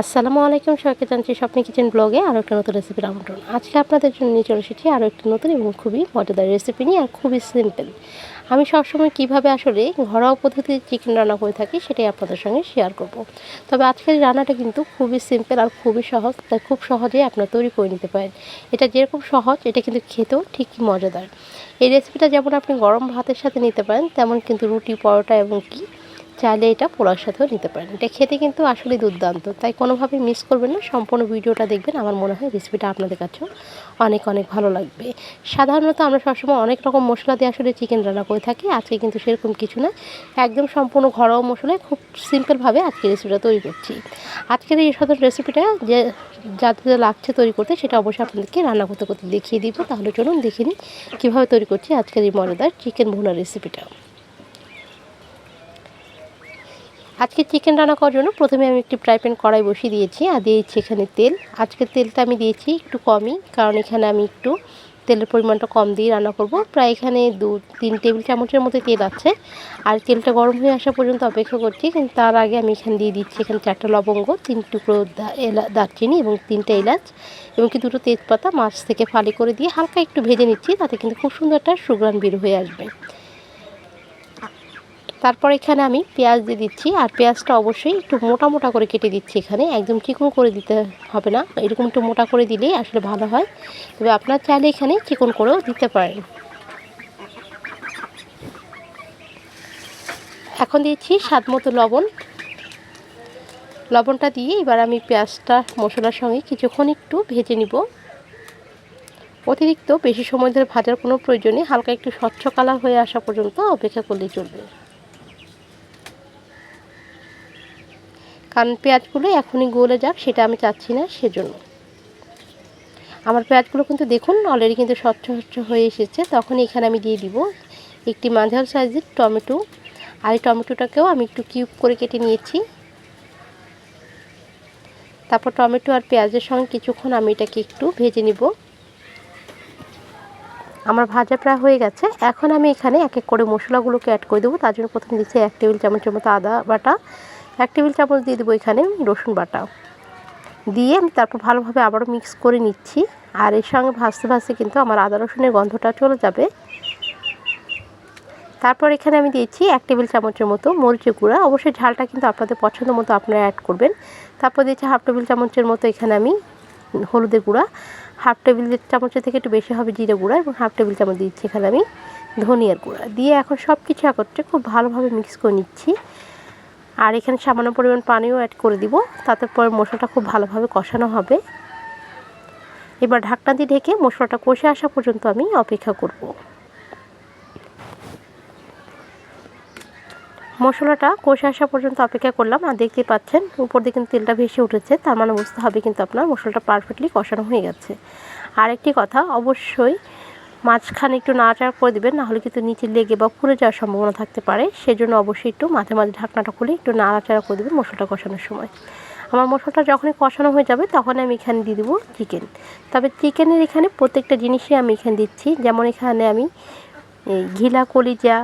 আসসালামু আলাইকুম সবাইকে জানছি স্বপ্নে কিচেন ব্লগে আরও একটা নতুন রেসিপির আমন্ত্রণ। আজকে আপনাদের জন্য নিয়ে চলে এসেছি আরও একটি নতুন এবং খুবই মজাদার রেসিপি নিয়ে আর খুবই সিম্পল আমি সবসময় কীভাবে আসলে ঘরোয়া পদ্ধতিতে চিকেন রান্না করে থাকি সেটাই আপনাদের সঙ্গে শেয়ার করব। তবে আজকের রান্নাটা কিন্তু খুবই সিম্পল আর খুবই সহজ, তাই খুব সহজেই আপনারা তৈরি করে নিতে পারেন। এটা যেরকম সহজ, এটা কিন্তু খেতেও ঠিকই মজাদার। এই রেসিপিটা যেমন আপনি গরম ভাতের সাথে নিতে পারেন, তেমন কিন্তু রুটি, পরোটা এবং কি চাইলে এটা পোলার সাথেও নিতে পারেন। এটা খেতে কিন্তু আসলে দুর্দান্ত। তাই কোনোভাবেই মিস করবেন না। সম্পূর্ণ ভিডিওটা দেখবেন। আমার মনে হয় রেসিপিটা আপনাদের কাছেও অনেক অনেক ভালো লাগবে। সাধারণত আমরা সবসময় অনেক রকম মশলা দিয়ে আসলে চিকেন রান্না করে থাকি। আজকে কিন্তু সেরকম কিছু না। একদম সম্পূর্ণ ঘরোয়া মশলায় খুব সিম্পলভাবে আজকে রেসিপিটা তৈরি করছি। আজকের এই সাধারণ রেসিপিটা যে, যাতে লাগছে তৈরি করতে, সেটা অবশ্যই আপনাদেরকে রান্না করতে করতে দেখিয়ে দিব। তাহলে চলুন দেখে নিই কীভাবে তৈরি করছি আজকের এই মজাদার চিকেন ভুনা রেসিপিটা আজকে চিকেন রান্না করার জন্য প্রথমে আমি একটি ফ্রাই প্যান কড়াই বসিয়ে দিয়েছি, আর দিয়েছি এখানে তেল। আজকে তেলটা আমি দিয়েছি একটু কমই, কারণ এখানে আমি একটু তেলের পরিমাণটা কম দিয়ে রান্না করব। প্রায় এখানে দু, তিন টেবিল চামচের মতো তেল আছে। আর তেলটা গরম হয়ে আসা পর্যন্ত অপেক্ষা করছি, কিন্তু তার আগে আমি এখানে দিয়ে দিচ্ছি এখানে চারটা লবঙ্গ, তিন টুকরো দারচিনি এবং তিনটা এলাচ, এবং কি দুটো তেজপাতা মাছ থেকে ফালি করে দিয়ে হালকা একটু ভেজে নিচ্ছি, তাতে কিন্তু খুব সুন্দর একটা সুগ্রান বের হয়ে আসবে। তারপর এখানে আমি পেঁয়াজ দিয়ে দিচ্ছি, আর পেঁয়াজটা অবশ্যই একটু মোটা মোটা করে কেটে দিচ্ছি এখানে। একদম চিকন করে দিতে হবে না, এরকম একটু মোটা করে দিলেই আসলে ভালো হয়। তবে আপনার চাইলে এখানে চিকন করেও দিতে পারেন। এখন দিচ্ছি স্বাদ মতো লবণ। লবণটা দিয়ে এবার আমি পেঁয়াজটা মশলার সঙ্গে কিছুক্ষণ একটু ভেজে নিব। অতিরিক্ত বেশি সময় ধরে ভাজার কোনো প্রয়োজনে হালকা একটু স্বচ্ছ কালার হয়ে আসা পর্যন্ত অপেক্ষা করলেই চলবে। কারণ পেঁয়াজগুলো এখনই গলে যাক, সেটা আমি চাচ্ছি না সেজন্য। আমার পেঁয়াজগুলো কিন্তু দেখুন অলরেডি কিন্তু স্বচ্ছ স্বচ্ছ হয়ে এসেছে। তখন এখানে আমি দিয়ে দিব একটি মাঝার সাইজের টমেটো। আর এই টমেটোটাকেও আমি একটু কিউব করে কেটে নিয়েছি। তারপর টমেটো আর পেঁয়াজের সঙ্গে কিছুক্ষণ আমি এটাকে একটু ভেজে নিব। আমার ভাজা প্রায় হয়ে গেছে। এখন আমি এখানে এক এক করে মশলাগুলোকে অ্যাড করে দেবো। তার জন্য প্রথমে দিচ্ছি এক টেবিল চামচের মতো আদা বাটা। এক টেবিল চামচ দিয়ে দেবো এখানে রসুন বাটা। দিয়ে আমি তারপর ভালোভাবে আবারও মিক্স করে নিচ্ছি। আর এর সঙ্গে ভাজতে ভাজতে কিন্তু আমার আদা রসুনের গন্ধটা চলে যাবে। তারপর এখানে আমি দিয়েছি এক টেবিল চামচের মতো মরিচের গুঁড়া। অবশ্যই ঝালটা কিন্তু আপনাদের পছন্দ মতো আপনারা অ্যাড করবেন। তারপর দিয়েছি হাফ টেবিল চামচের মতো এখানে আমি হলুদের গুঁড়া। হাফ টেবিল চামচের থেকে একটু বেশি হবে জিরে গুঁড়া এবং হাফ টেবিল চামচ দিচ্ছি এখানে আমি ধনিয়ার গুঁড়া। দিয়ে এখন সব কিছু একত্রে খুব ভালোভাবে মিক্স করে নিচ্ছি। আর এখানে সামান্য পরিমাণ পানিও অ্যাড করে দিব, তাতে পরে মশলাটা খুব ভালোভাবে কষানো হবে। এবার ঢাকনা দিয়ে ঢেকে মশলাটা কষে আসা পর্যন্ত আমি অপেক্ষা করব। মশলাটা কষে আসা পর্যন্ত অপেক্ষা করলাম, আর দেখতে পাচ্ছেন উপর দিয়ে কিন্তু তেলটা ভেসে উঠেছে, তার মানে বুঝতে হবে কিন্তু আপনার মশলাটা পারফেক্টলি কষানো হয়ে গেছে। আরেকটি কথা, অবশ্যই মাঝখানে একটু নাড়াচাড়া করে দেবেন, নাহলে কিন্তু নিচে লেগে বা পুড়ে যাওয়ার সম্ভাবনা থাকতে পারে। সেজন্য অবশ্যই একটু মাঝে মাঝে ঢাকনাটা খুলে একটু নাড়াচাড়া করে দেবেন মশলাটা কষানোর সময়। আমার মশলাটা যখনই কষানো হয়ে যাবে তখন আমি এখানে দিয়ে দেবো চিকেন তবে চিকেনের এখানে প্রত্যেকটা জিনিসই আমি এখানে দিচ্ছি। যেমন এখানে আমি ঘিলা, কলিজা,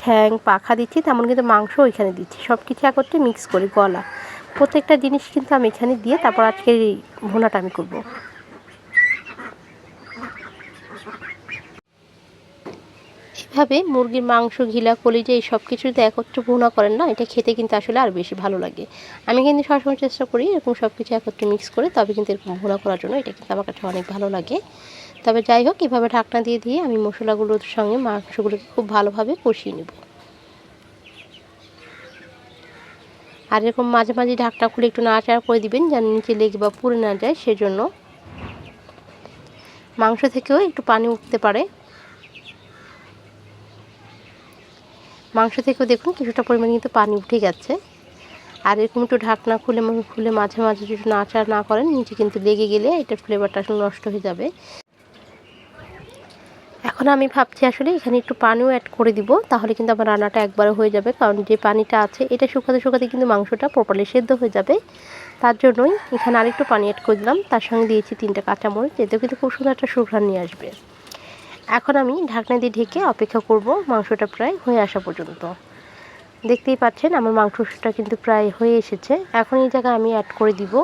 ঠ্যাং, পাখা দিচ্ছি, তেমন কিন্তু মাংস এখানে দিচ্ছি। সব কিছু একত্রে মিক্স করি গলা। প্রত্যেকটা জিনিস কিন্তু আমি এখানে দিয়ে তারপর আজকের এই ভুনাটা আমি করব। এভাবে মুরগির মাংস, ঘিলা, কলিজা এই সব কিছু যদি একত্রে ভুনা করেন না, এটা খেতে কিন্তু আসলে আর বেশি ভালো লাগে। আমি কিন্তু সবসময় চেষ্টা করি এরকম সব কিছু একত্রে মিক্স করে, তবে কিন্তু এরকম ভুনা করার জন্য এটা কিন্তু আমার কাছে অনেক ভালো লাগে। তবে যাই হোক, এভাবে ঢাকনা দিয়ে দিয়ে আমি মশলাগুলোর সঙ্গে মাংসগুলোকে খুব ভালোভাবে কষিয়ে নেব। আর এরকম মাঝে মাঝে ঢাকটা খুলে একটু নাড়াচাড়া করে দিবেন, যেন নিচে লেগে বা পুড়ে না যায়, সেজন্য মাংস থেকেও একটু পানি উঠতে পারে। মাংস থেকেও দেখুন কিছুটা পরিমাণে কিন্তু পানি উঠে গেছে। আর এরকম একটু ঢাকনা খুলে খুলে মাঝে মাঝে যদি নাচার না করেন, নিচে কিন্তু লেগে গেলে এটার ফ্লেভারটা আসলে নষ্ট হয়ে যাবে। এখন আমি ভাবছি আসলে এখানে একটু পানিও অ্যাড করে দিব, তাহলে কিন্তু আমার রান্নাটা একবারে হয়ে যাবে। কারণ যে পানিটা আছে, এটা শুকাতে শুকাতে কিন্তু মাংসটা প্রপারলি সেদ্ধ হয়ে যাবে। তার জন্যই এখানে আরেকটু পানি অ্যাড করে দিলাম। তার সঙ্গে দিয়েছি তিনটা কাঁচামরিচ, এতেও কিন্তু খুব সুন্দর একটা সুঘ্রাণ নিয়ে আসবে। এখন আমি ঢাকনা দিয়ে ঢেকে অপেক্ষা করব মাংসটা প্রায় হয়ে আসা পর্যন্ত। দেখতেই পাচ্ছেন আমার মাংসটা কিন্তু প্রায় হয়ে এসেছে। এখন এই জায়গায় আমি অ্যাড করে দিব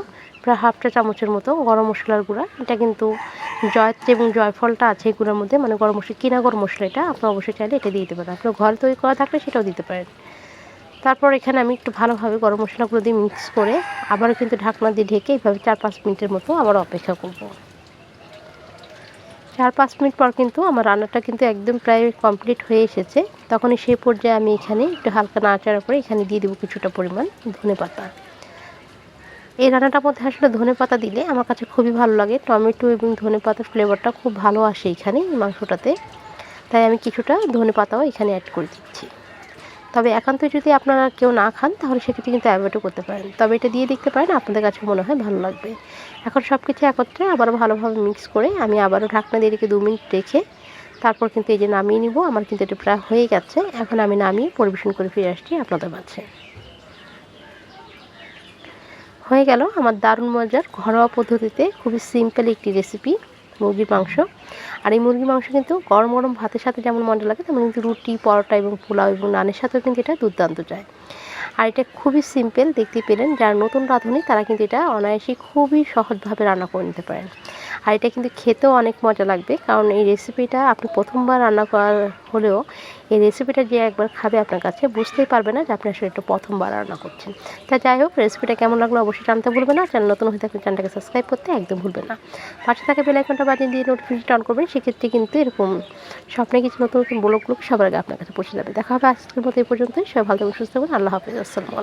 প্রায় হাফ চা চামচের মতো গরম মশলার গুঁড়া। এটা কিন্তু জয়ত্রী এবং জয়ফলটা আছে এই গুঁড়ার মধ্যে। মানে গরম মশলা, কিনা গরম মশলা এটা, আপনার অবশ্যই চাইলে এটা দিয়ে দিতে পারেন। আপনার ঘরে তৈরি করা থাকলে সেটাও দিতে পারেন। তারপর এখানে আমি একটু ভালোভাবে গরম মশলাগুলো দিয়ে মিক্স করে আবারও কিন্তু ঢাকনা দিয়ে ঢেকে এইভাবে চার পাঁচ মিনিটের মতো আবার অপেক্ষা করব। চার পাঁচ মিনিট পর কিন্তু আমার রান্নাটা কিন্তু একদম প্রায় কমপ্লিট হয়ে এসেছে। তখনই সেই পর্যায়ে আমি এখানে একটু হালকা নাড়াচাড়া করে এখানে দিয়ে দেবো কিছুটা পরিমাণ ধনে পাতা। এই রান্নাটার মধ্যে আসলে ধনে পাতা দিলে আমার কাছে খুবই ভালো লাগে। টমেটো এবং ধনে পাতার ফ্লেভারটা খুব ভালো আসে এখানে মাংসটাতে। তাই আমি কিছুটা ধনে পাতাও এখানে অ্যাড করে দিচ্ছি। তবে একান্ত যদি আপনারা কেউ না খান, তাহলে সেক্ষেত্রে কিন্তু অ্যাভয়েডও করতে পারেন। তবে এটা দিয়ে দেখতে পারেন, আপনাদের কাছে মনে হয় ভালো লাগবে। এখন সব কিছু একত্রে আবার ভালোভাবে মিক্স করে আমি আবারও ঢাকনা দিয়ে রেখে দু মিনিট রেখে তারপর কিন্তু এই যে নামিয়ে নিব, আমার কিন্তু এটা প্রায় হয়ে গেছে। এখন আমি নামিয়ে পরিবেশন করে ফিরে আসছি আপনাদের মাঝে। হয়ে গেল আমার দারুণ মজার ঘরোয়া পদ্ধতিতে খুবই সিম্পল একটি রেসিপি মুরগির মাংস। আর এই মুরগির মাংস কিন্তু গরম গরম ভাতের সাথে যেমন মজা লাগে, তেমন কিন্তু রুটি, পরোটা এবং পোলাও এবং নানের সাথেও কিন্তু এটা দুর্দান্ত যায়। আর এটা খুবই সিম্পল দেখতে পেলেন। যারা নতুন রাঁধুনি, তারা কিন্তু এটা অনায়াসেই খুবই সহজভাবে রান্না করে নিতে পারেন। আর এটা কিন্তু খেতেও অনেক মজা লাগবে। কারণ এই রেসিপিটা আপনি প্রথমবার রান্না করার হলেও এই রেসিপিটা যে একবার খাবে আপনার কাছে বুঝতেই পারবে না যে আপনি আসলে এটা প্রথমবার রান্না করছেন। তা যাই হোক রেসিপিটা কেমন লাগল অবশ্যই জানতে ভুলবেন না। চ্যানেল নতুন হয়ে থাকলে চ্যানেলটাকে সাবস্ক্রাইব করতে একদম ভুলবেন না। পাশে থাকা বেলাইকনটা বাজিয়ে দিয়ে নোটিফিকেশন অন করবেন। সেক্ষেত্রে কিন্তু এরকম স্বপ্নে কিছু নতুন নতুন ব্লগগুলো সবার আগে আপনার কাছে পৌঁছে যাবে। দেখা হবে আজকের মতো এই পর্যন্তই। সবাই ভালো থাকবেন, সুস্থ থাকবেন। আল্লাহ হাফিজ। আসসালাম